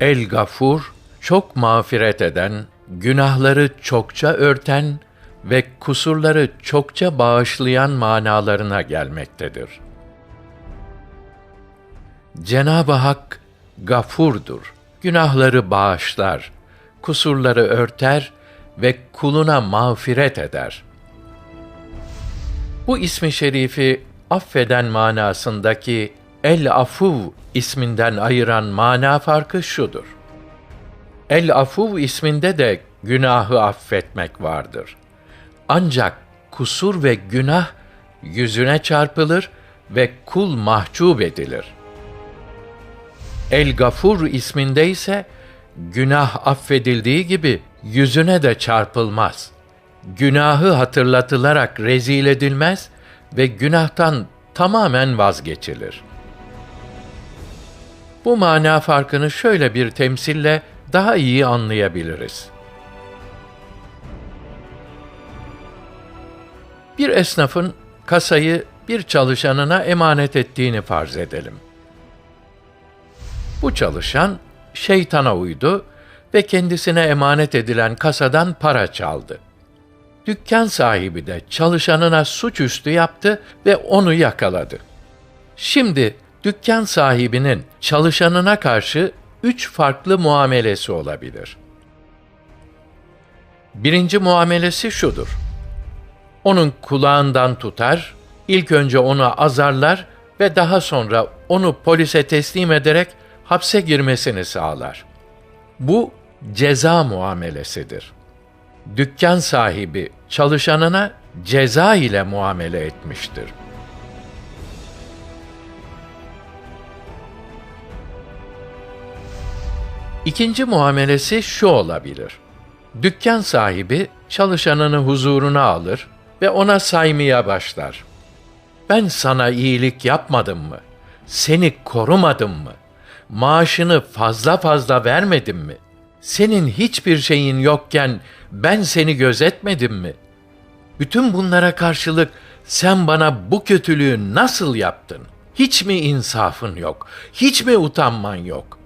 El Gafur, çok mağfiret eden, günahları çokça örten ve kusurları çokça bağışlayan manalarına gelmektedir. Cenab-ı Hak gafurdur. Günahları bağışlar, kusurları örter ve kuluna mağfiret eder. Bu ismi şerifi affeden manasındaki El Afuv isminden ayıran mana farkı şudur. El Afuv isminde de günahı affetmek vardır. Ancak kusur ve günah yüzüne çarpılır ve kul mahcup edilir. El Gafur isminde ise günah affedildiği gibi yüzüne de çarpılmaz. Günahı hatırlatılarak rezil edilmez ve günahtan tamamen vazgeçilir. Bu mana farkını şöyle bir temsille daha iyi anlayabiliriz. Bir esnafın kasayı bir çalışanına emanet ettiğini farz edelim. Bu çalışan şeytana uydu ve kendisine emanet edilen kasadan para çaldı. Dükkan sahibi de çalışanına suçüstü yaptı ve onu yakaladı. Şimdi dükkan sahibinin çalışanına karşı üç farklı muamelesi olabilir. Birinci muamelesi şudur. Onun kulağından tutar, ilk önce onu azarlar ve daha sonra onu polise teslim ederek hapse girmesini sağlar. Bu ceza muamelesidir. Dükkan sahibi çalışanına ceza ile muamele etmiştir. İkinci muamelesi şu olabilir. Dükkan sahibi çalışanını huzuruna alır ve ona saymaya başlar. Ben sana iyilik yapmadım mı? Seni korumadım mı? Maaşını fazla fazla vermedim mi? Senin hiçbir şeyin yokken ben seni gözetmedim mi? Bütün bunlara karşılık sen bana bu kötülüğü nasıl yaptın? Hiç mi insafın yok? Hiç mi utanman yok?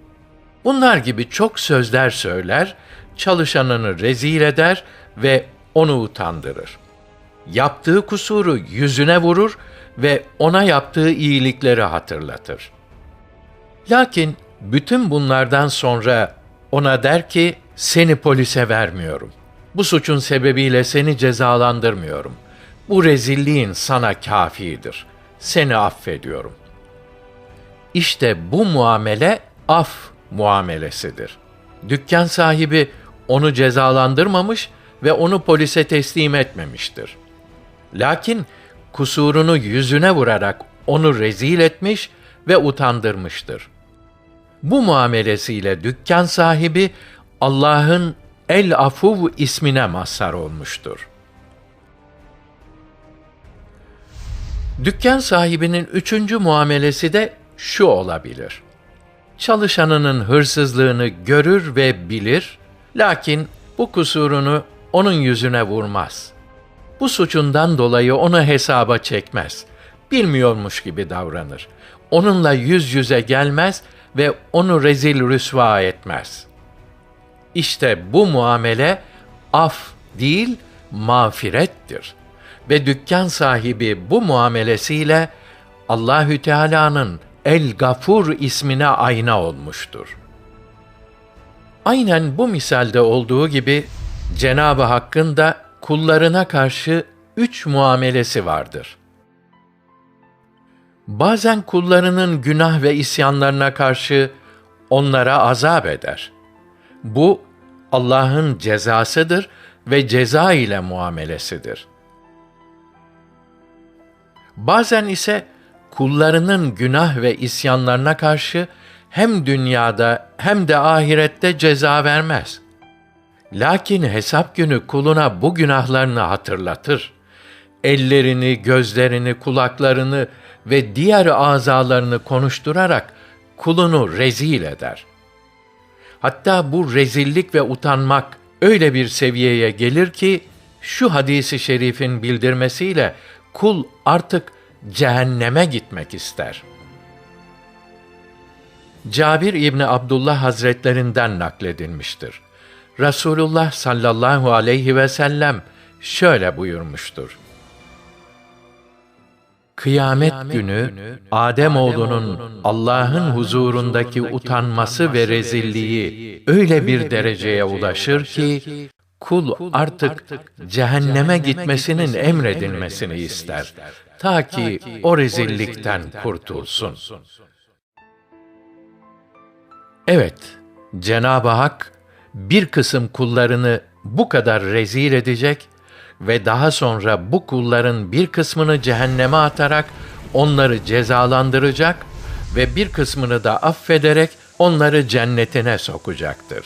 Bunlar gibi çok sözler söyler, çalışanını rezil eder ve onu utandırır. Yaptığı kusuru yüzüne vurur ve ona yaptığı iyilikleri hatırlatır. Lakin bütün bunlardan sonra ona der ki, seni polise vermiyorum. Bu suçun sebebiyle seni cezalandırmıyorum. Bu rezilliğin sana kafidir. Seni affediyorum. İşte bu muamele af muamelesidir. Dükkan sahibi onu cezalandırmamış ve onu polise teslim etmemiştir. Lakin kusurunu yüzüne vurarak onu rezil etmiş ve utandırmıştır. Bu muamelesiyle dükkan sahibi Allah'ın El Afuv ismine mazhar olmuştur. Dükkan sahibinin üçüncü muamelesi de şu olabilir. Çalışanının hırsızlığını görür ve bilir, lakin bu kusurunu onun yüzüne vurmaz. Bu suçundan dolayı onu hesaba çekmez. Bilmiyormuş gibi davranır. Onunla yüz yüze gelmez ve onu rezil rüsva etmez. İşte bu muamele af değil, mağfirettir. Ve dükkan sahibi bu muamelesiyle Allahü Teala'nın El Gafur ismine ayna olmuştur. Aynen bu misalde olduğu gibi Cenab-ı Hakk'ın da kullarına karşı üç muamelesi vardır. Bazen kullarının günah ve isyanlarına karşı onlara azap eder. Bu Allah'ın cezasıdır ve ceza ile muamelesidir. Bazen ise kullarının günah ve isyanlarına karşı hem dünyada hem de ahirette ceza vermez. Lakin hesap günü kuluna bu günahlarını hatırlatır. Ellerini, gözlerini, kulaklarını ve diğer azalarını konuşturarak kulunu rezil eder. Hatta bu rezillik ve utanmak öyle bir seviyeye gelir ki şu hadisi şerifin bildirmesiyle kul artık cehenneme gitmek ister. Cabir İbni Abdullah Hazretlerinden nakledilmiştir. Resulullah sallallahu aleyhi ve sellem şöyle buyurmuştur. Kıyamet günü Adem oğlunun Allah'ın huzurundaki utanması ve rezilliği öyle bir dereceye ulaşır ki kul artık cehenneme gitmesinin emredilmesini ister ta ki o rezillikten kurtulsun. Evet, Cenab-ı Hak bir kısım kullarını bu kadar rezil edecek ve daha sonra bu kulların bir kısmını cehenneme atarak onları cezalandıracak ve bir kısmını da affederek onları cennetine sokacaktır.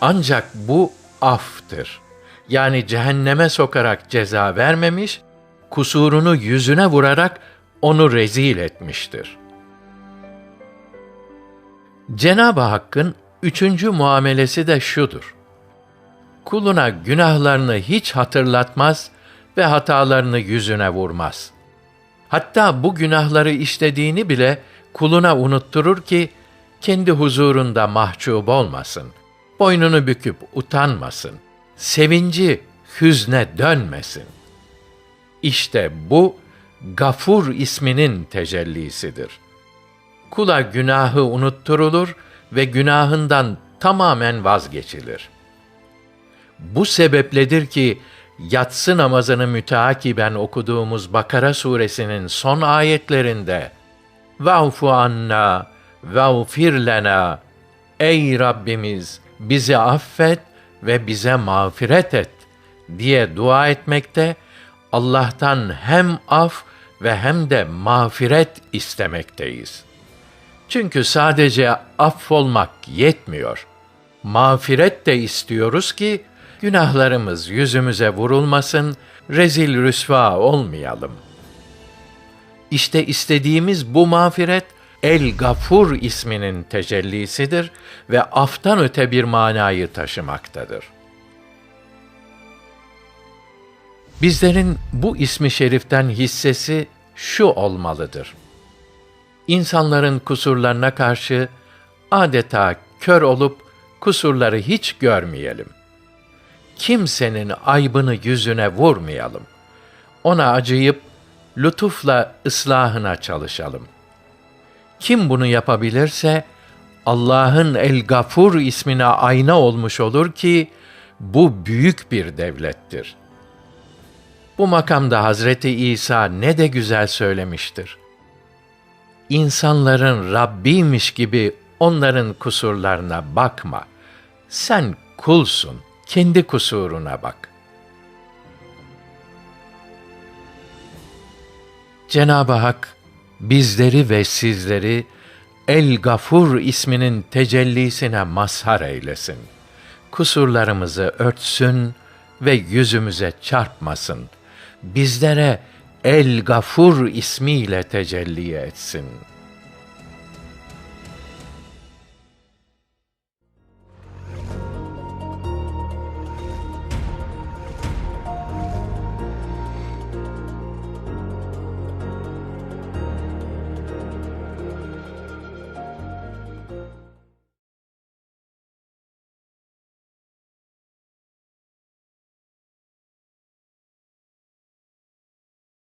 Ancak bu aftır. Yani cehenneme sokarak ceza vermemiş, kusurunu yüzüne vurarak onu rezil etmiştir. Cenab-ı Hakk'ın üçüncü muamelesi de şudur. Kuluna günahlarını hiç hatırlatmaz ve hatalarını yüzüne vurmaz. Hatta bu günahları işlediğini bile kuluna unutturur ki kendi huzurunda mahcup olmasın. Boynunu büküp utanmasın. Sevinci hüzne dönmesin. İşte bu Gafur isminin tecellisidir. Kula günahı unutturulur ve günahından tamamen vazgeçilir. Bu sebepledir ki yatsı namazını müteakiben okuduğumuz Bakara suresinin son ayetlerinde "Va'fu anna ve'fir lena" Ey Rabbimiz bizi affet ve bize mağfiret et diye dua etmekte Allah'tan hem af ve hem de mağfiret istemekteyiz. Çünkü sadece affolmak yetmiyor. Mağfiret de istiyoruz ki günahlarımız yüzümüze vurulmasın, rezil rüsva olmayalım. İşte istediğimiz bu mağfiret El Gafur isminin tecellisidir ve aftan öte bir manayı taşımaktadır. Bizlerin bu ismi şeriften hissesi şu olmalıdır. İnsanların kusurlarına karşı adeta kör olup kusurları hiç görmeyelim. Kimsenin aybını yüzüne vurmayalım. Ona acıyıp lütufla ıslahına çalışalım. Kim bunu yapabilirse Allah'ın El Gafur ismine ayna olmuş olur ki bu büyük bir devlettir. Bu makamda Hazreti İsa ne de güzel söylemiştir. İnsanların Rabbiymiş gibi onların kusurlarına bakma. Sen kulsun, kendi kusuruna bak. Cenab-ı Hak bizleri ve sizleri El Gafur isminin tecellisine mazhar eylesin. Kusurlarımızı örtsün ve yüzümüze çarpmasın. Bizlere El Gafur ismiyle tecelli etsin.''